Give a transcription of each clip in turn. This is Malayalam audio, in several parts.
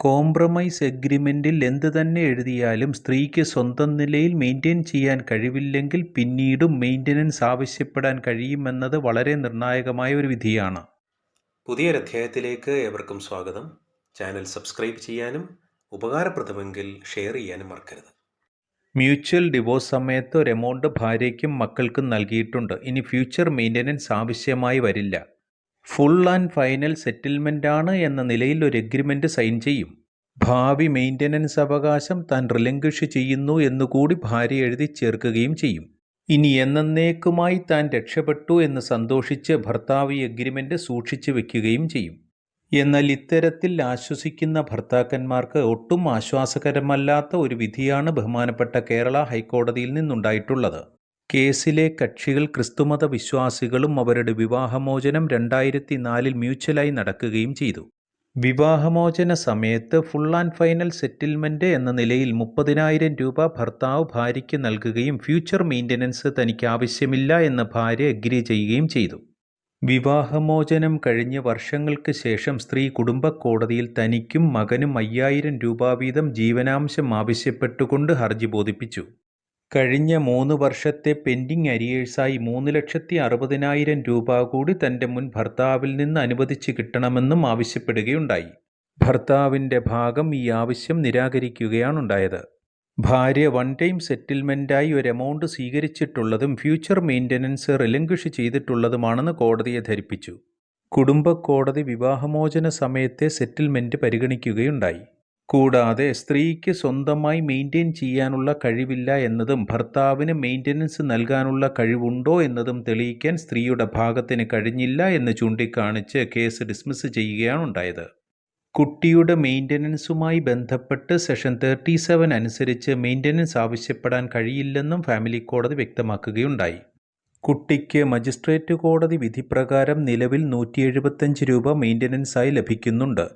കോംപ്രമൈസ് എഗ്രിമെന്റിൽ എന്ത് തന്നെ എഴുതിയാലും സ്ത്രീക്ക് സ്വന്തം നിലയിൽ മെയിന്റെയിൻ ചെയ്യാൻ കഴിവില്ലെങ്കിൽ പിന്നീടും മെയിന്റനൻസ് ആവശ്യപ്പെടാൻ കഴിയുമെന്നത് വളരെ നിർണായകമായ ഒരു വിധിയാണ്. പുതിയൊരധ്യായത്തിലേക്ക് ഏവർക്കും സ്വാഗതം. ചാനൽ സബ്സ്ക്രൈബ് ചെയ്യാനും ഉപകാരപ്രദമെങ്കിൽ ഷെയർ ചെയ്യാനും മറക്കരുത്. മ്യൂച്വൽ ഡിവോഴ്സ് സമയത്ത് ഒരു എമൗണ്ട് ഭാര്യയ്ക്കും മക്കൾക്കും നൽകിയിട്ടുണ്ട്. ഇനി ഫ്യൂച്ചർ മെയിന്റനൻസ് ആവശ്യമായി വരില്ല. ഫുൾ ആൻഡ് ഫൈനൽ സെറ്റിൽമെന്റ് ആണ് എന്ന നിലയിൽ ഒരു എഗ്രിമെന്റ് സൈൻ ചെയ്യും. ഭാവി മെയിന്റനൻസ് അവകാശം താൻ റിലങ്കിഷ് ചെയ്യുന്നു എന്നുകൂടി ഭാര്യ എഴുതി ചേർക്കുകയും ചെയ്യും. ഇനി എന്നേക്കുമായി താൻ രക്ഷപ്പെട്ടു എന്ന് സന്തോഷിച്ച് ഭർത്താവ് ഈ എഗ്രിമെന്റ് സൂക്ഷിച്ചു വെക്കുകയും ചെയ്യും. എന്നാൽ ഇത്തരത്തിൽ ആശ്വസിക്കുന്ന ഭർത്താക്കന്മാർക്ക് ഒട്ടും ആശ്വാസകരമല്ലാത്ത ഒരു വിധിയാണ് ബഹുമാനപ്പെട്ട കേരള ഹൈക്കോടതിയിൽ നിന്നുണ്ടായിട്ടുള്ളത്. കേസിലെ കക്ഷികൾ ക്രിസ്തുമത വിശ്വാസികളും അവരുടെ വിവാഹമോചനം രണ്ടായിരത്തി നാലിൽ മ്യൂച്വലായി നടക്കുകയും ചെയ്തു. വിവാഹമോചന സമയത്ത് ഫുൾ ആൻഡ് ഫൈനൽ സെറ്റിൽമെന്റ് എന്ന നിലയിൽ മുപ്പതിനായിരം രൂപ ഭർത്താവ് ഭാര്യയ്ക്ക് നൽകുകയും ഫ്യൂച്ചർ മെയിന്റനൻസ് തനിക്ക് ആവശ്യമില്ല എന്ന് ഭാര്യ അഗ്രി ചെയ്യുകയും ചെയ്തു. വിവാഹമോചനം കഴിഞ്ഞ് വർഷങ്ങൾക്ക് ശേഷം സ്ത്രീ കുടുംബ കോടതിയിൽ തനിക്കും മകനും അയ്യായിരം രൂപ വീതം ജീവനാംശം ആവശ്യപ്പെട്ടുകൊണ്ട് ഹർജി ബോധിപ്പിച്ചു. കഴിഞ്ഞ മൂന്ന് വർഷത്തെ പെൻഡിംഗ് അരിയേഴ്സായി മൂന്ന് ലക്ഷത്തി അറുപതിനായിരം രൂപ കൂടി തന്റെ മുൻ ഭർത്താവിൽ നിന്ന് അനുവദിച്ച് കിട്ടണമെന്നും ആവശ്യപ്പെടുകയുണ്ടായി. ഭർത്താവിന്റെ ഭാഗം ഈ ആവശ്യം നിരാകരിക്കുകയാണുണ്ടായത്. ഭാര്യ വൺ ടൈം സെറ്റിൽമെന്റായി ഒരു എമൗണ്ട് സ്വീകരിച്ചിട്ടുള്ളതും ഫ്യൂച്ചർ മെയിന്റനൻസ് റിലങ്ക്വിഷ് ചെയ്തിട്ടുള്ളതുമാണെന്ന് കോടതിയെ ധരിപ്പിച്ചു. കുടുംബ കോടതി വിവാഹമോചന സമയത്തെ സെറ്റിൽമെന്റ് പരിഗണിക്കുകയുണ്ടായി. കൂടാതെ സ്ത്രീക്ക് സ്വന്തമായി മെയിന്റെയിൻ ചെയ്യാനുള്ള കഴിവില്ല എന്നതും ഭർത്താവിന് മെയിന്റനൻസ് നൽകാനുള്ള കഴിവുണ്ടോ എന്നതും തെളിയിക്കാൻ സ്ത്രീയുടെ ഭാഗത്തിന് കഴിഞ്ഞില്ല എന്ന് ചൂണ്ടിക്കാണിച്ച് കേസ് ഡിസ്മിസ് ചെയ്യുകയാണ് ഉണ്ടായത്. കുട്ടിയുടെ മെയിന്റനൻസുമായി ബന്ധപ്പെട്ട് സെഷൻ തേർട്ടി സെവൻ അനുസരിച്ച് മെയിന്റനൻസ് ആവശ്യപ്പെടാൻ കഴിയില്ലെന്നും ഫാമിലി കോടതി വ്യക്തമാക്കുകയുണ്ടായി. കുട്ടിക്ക് മജിസ്ട്രേറ്റ് കോടതി വിധിപ്രകാരം നിലവിൽ നൂറ്റി രൂപ മെയിന്റനൻസായി ലഭിക്കുന്നുണ്ട്.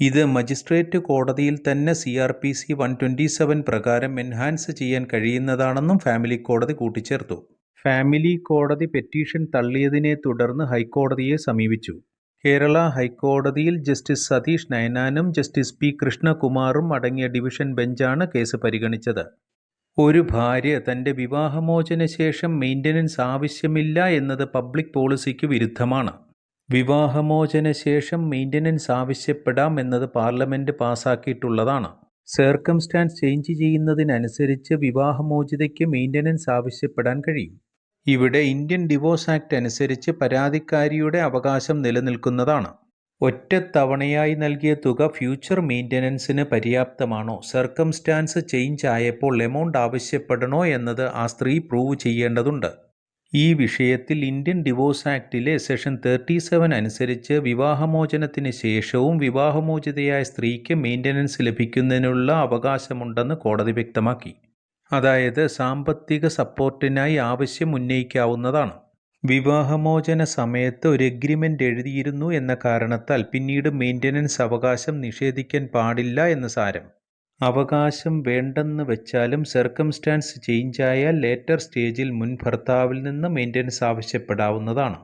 ഇത് മജിസ്ട്രേറ്റ് കോടതിയിൽ തന്നെ C R P C one twenty seven പ്രകാരം എൻഹാൻസ് ചെയ്യാൻ കഴിയുന്നതാണെന്നും ഫാമിലി കോടതി കൂട്ടിച്ചേർത്തു. ഫാമിലി കോടതി പെറ്റീഷൻ തള്ളിയതിനെ തുടർന്ന് ഹൈക്കോടതിയെ സമീപിച്ചു. കേരള ഹൈക്കോടതിയിൽ ജസ്റ്റിസ് സതീഷ് നയനാനും ജസ്റ്റിസ് പി കൃഷ്ണകുമാറും അടങ്ങിയ ഡിവിഷൻ ബെഞ്ചാണ് കേസ് പരിഗണിച്ചത്. ഒരു ഭാര്യ തന്റെ വിവാഹമോചന ശേഷം മെയിന്റനൻസ് ആവശ്യമില്ല എന്നത് പബ്ലിക് പോളിസിക്ക് വിരുദ്ധമാണ്. വിവാഹമോചന ശേഷം മെയിന്റനൻസ് ആവശ്യപ്പെടാം എന്നത് പാർലമെന്റ് പാസാക്കിയിട്ടുള്ളതാണ്. സർക്കംസ്റ്റാൻസ് ചേഞ്ച് ചെയ്യുന്നതിനനുസരിച്ച് വിവാഹമോചിതയ്ക്ക് മെയിന്റനൻസ് ആവശ്യപ്പെടാൻ കഴിയും. ഇവിടെ ഇന്ത്യൻ ഡിവോഴ്സ് ആക്ട് അനുസരിച്ച് പരാതിക്കാരിയുടെ അവകാശം നിലനിൽക്കുന്നതാണ്. ഒറ്റത്തവണയായി നൽകിയ തുക ഫ്യൂച്ചർ മെയിന്റനൻസിന് പര്യാപ്തമാണോ? സർക്കംസ്റ്റാൻസ് ചേഞ്ച് ആയപ്പോൾ എമൗണ്ട് ആവശ്യപ്പെടണോ എന്നത് ആ സ്ത്രീ പ്രൂവ് ചെയ്യേണ്ടതുണ്ട്. ഈ വിഷയത്തിൽ ഇന്ത്യൻ ഡിവോഴ്സ് ആക്ടിലെ സെഷൻ തേർട്ടി സെവൻ അനുസരിച്ച് വിവാഹമോചനത്തിന് ശേഷവും വിവാഹമോചിതയായ സ്ത്രീക്ക് മെയിന്റനൻസ് ലഭിക്കുന്നതിനുള്ള അവകാശമുണ്ടെന്ന് കോടതി വ്യക്തമാക്കി. അതായത് സാമ്പത്തിക സപ്പോർട്ടിനായി ആവശ്യം ഉന്നയിക്കാവുന്നതാണ്. വിവാഹമോചന സമയത്ത് ഒരു എഗ്രിമെന്റ് എഴുതിയിരുന്നു എന്ന കാരണത്താൽ പിന്നീട് മെയിന്റനൻസ് അവകാശം നിഷേധിക്കാൻ പാടില്ല എന്ന് സാരം. അവകാശം വേണ്ടെന്ന് വെച്ചാലും സർക്കംസ്റ്റാൻസ് ചേഞ്ചായാൽ ലേറ്റർ സ്റ്റേജിൽ മുൻ ഭർത്താവിൽ നിന്ന് മെയിന്റനൻസ് ആവശ്യപ്പെടാവുന്നതാണ്.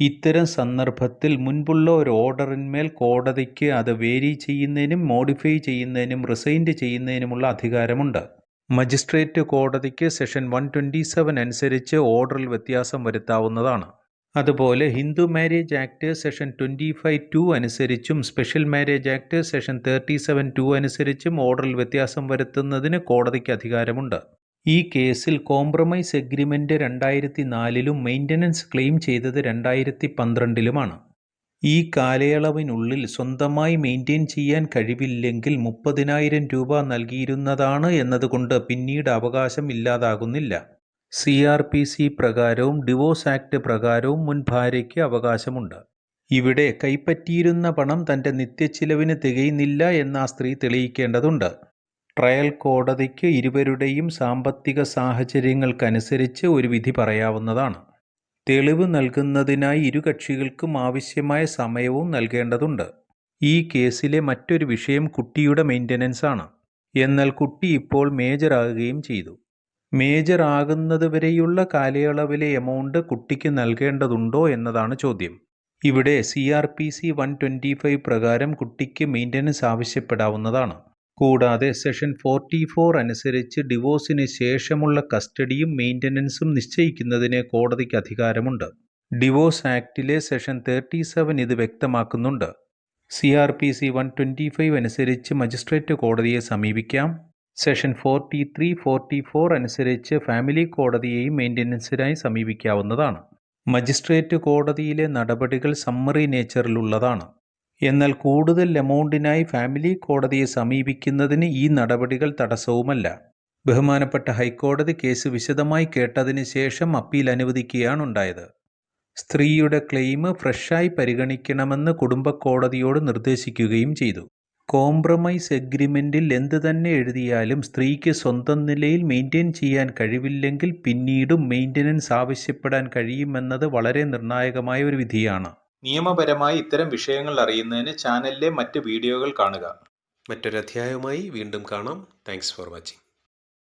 ഇത്തരം സന്ദർഭത്തിൽ മുൻപുള്ള ഒരു ഓർഡറിന്മേൽ കോടതിക്ക് അത് വേരി ചെയ്യുന്നതിനും മോഡിഫൈ ചെയ്യുന്നതിനും റിസൈൻഡ് ചെയ്യുന്നതിനുമുള്ള അധികാരമുണ്ട്. മജിസ്ട്രേറ്റ് കോടതിക്ക് സെഷൻ വൺ അനുസരിച്ച് ഓർഡറിൽ വ്യത്യാസം വരുത്താവുന്നതാണ്. അതുപോലെ Hindu marriage act section twenty five two അനുസരിച്ചും special marriage act section thirty seven two അനുസരിച്ചും ഓർഡറിൽ വ്യത്യാസം വരുത്തുന്നതിന് കോടതിക്ക് അധികാരമുണ്ട്. ഈ കേസിൽ കോംപ്രമൈസ് എഗ്രിമെന്റ് രണ്ടായിരത്തി നാലിലും മെയിന്റനൻസ് ക്ലെയിം ചെയ്തത് രണ്ടായിരത്തി പന്ത്രണ്ടിലുമാണ് ഈ കാലയളവിനുള്ളിൽ സ്വന്തമായി മെയിന്റെയിൻ ചെയ്യാൻ കഴിവില്ലെങ്കിൽ മുപ്പതിനായിരം രൂപ നൽകിയിരുന്നതാണ് എന്നതുകൊണ്ട് പിന്നീട് അവകാശം ഇല്ലാതാകുന്നില്ല. സി ആർ പി സി പ്രകാരവും ഡിവോഴ്സ് ആക്ട് പ്രകാരവും മുൻ ഭാര്യയ്ക്ക് അവകാശമുണ്ട്. ഇവിടെ കൈപ്പറ്റിയിരുന്ന പണം തന്റെ നിത്യച്ചിലവിന് തികയുന്നില്ല എന്ന് ആ സ്ത്രീ തെളിയിക്കേണ്ടതുണ്ട്. ട്രയൽ കോടതിക്ക് ഇരുവരുടെയും സാമ്പത്തിക സാഹചര്യങ്ങൾക്കനുസരിച്ച് ഒരു വിധി പറയാവുന്നതാണ്. തെളിവ് നൽകുന്നതിനായി ഇരു കക്ഷികൾക്കും ആവശ്യമായ സമയവും നൽകേണ്ടതുണ്ട്. ഈ കേസിലെ മറ്റൊരു വിഷയം കുട്ടിയുടെ മെയിന്റനൻസ് ആണ് എന്നാൽ കുട്ടി ഇപ്പോൾ മേജറാകുകയും ചെയ്തു. മേജർ ആകുന്നത് വരെയുള്ള കാലയളവിലെ എമൗണ്ട് കുട്ടിക്ക് നൽകേണ്ടതുണ്ടോ എന്നതാണ് ചോദ്യം. ഇവിടെ C R P C one twenty five പ്രകാരം കുട്ടിക്ക് മെയിന്റനൻസ് ആവശ്യപ്പെടാവുന്നതാണ്. കൂടാതെ സെഷൻ ഫോർട്ടി ഫോർ അനുസരിച്ച് ഡിവോഴ്സിന് ശേഷമുള്ള കസ്റ്റഡിയും മെയിന്റനൻസും നിശ്ചയിക്കുന്നതിന് കോടതിക്ക് അധികാരമുണ്ട്. ഡിവോഴ്സ് ആക്ടിലെ സെഷൻ തേർട്ടി സെവൻ ഇത് വ്യക്തമാക്കുന്നുണ്ട്. C R P C one twenty five അനുസരിച്ച് മജിസ്ട്രേറ്റ് കോടതിയെ സമീപിക്കാം. Section forty three forty four അനുസരിച്ച് ഫാമിലി കോടതിയെയും മെയിന്റനൻസിനായി സമീപിക്കാവുന്നതാണ്. മജിസ്ട്രേറ്റ് കോടതിയിലെ നടപടികൾ സമ്മറി നേച്ചറിലുള്ളതാണ്. എന്നാൽ കൂടുതൽ എമൗണ്ടിനായി ഫാമിലി കോടതിയെ സമീപിക്കുന്നതിന് ഈ നടപടികൾ തടസ്സവുമല്ല. ബഹുമാനപ്പെട്ട ഹൈക്കോടതി കേസ് വിശദമായി കേട്ടതിന് ശേഷം അപ്പീൽ അനുവദിക്കുകയാണ് ഉണ്ടായത് സ്ത്രീയുടെ ക്ലെയിം ഫ്രഷായി പരിഗണിക്കണമെന്ന് കുടുംബ കോടതിയോട് നിർദ്ദേശിക്കുകയും ചെയ്തു. കോംപ്രമൈസ് എഗ്രിമെന്റിൽ എന്ത് തന്നെ എഴുതിയാലും സ്ത്രീക്ക് സ്വന്തം നിലയിൽ മെയിന്റെയിൻ ചെയ്യാൻ കഴിവില്ലെങ്കിൽ പിന്നീടും മെയിന്റനൻസ് ആവശ്യപ്പെടാൻ കഴിയുമെന്നത് വളരെ നിർണായകമായ ഒരു വിധിയാണ്. നിയമപരമായി ഇത്തരം വിഷയങ്ങൾ അറിയുന്നതിന് ചാനലിലെ മറ്റ് വീഡിയോകൾ കാണുക. മറ്റൊരധ്യായവുമായി വീണ്ടും കാണാം. Thanks for watching